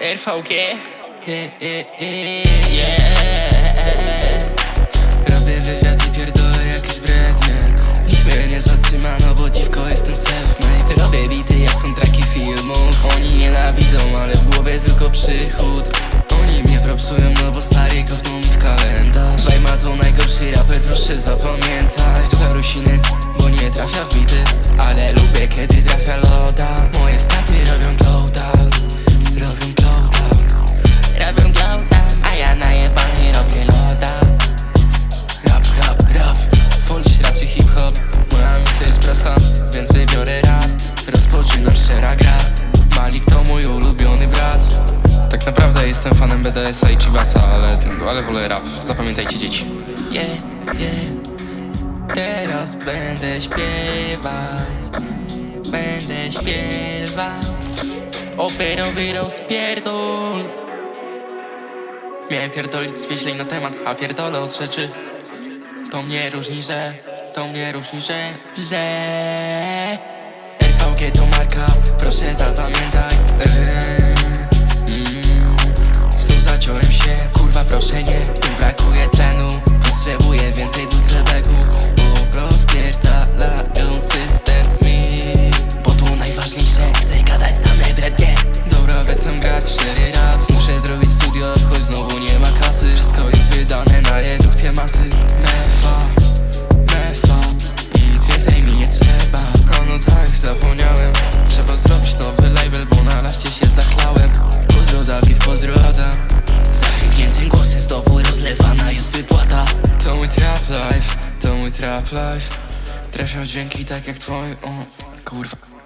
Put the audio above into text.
RVG. Robię wywiad i pierdolę jakieś brednie. Nikt mnie nie zatrzyma, no bo dziwko jestem self-made Robię bity jak są traki filmów Oni nienawidzą, ale w głowie tylko przychód. Oni mnie propsują, no bo stary kopnął mi w kalendarz. Wajma to najgorszy raper, proszę zapamiętać Słucham rusiny, bo nie trafia w bity Ale lubię kiedy trafia loda BDS-a i Chivasa, ale, ale wolę rap. Zapamiętajcie dzieci. Yeah, yeah Teraz będę śpiewał. Będę śpiewał. Operowy rozpierdol. Miałem pierdolić zwieźlej na temat, a pierdolę od rzeczy. To mnie różni, że To mnie różni, że Że. RVG to marka, proszę zapamiętaj. eee, trap life, Trafią dźwięki tak jak twój, o kurwa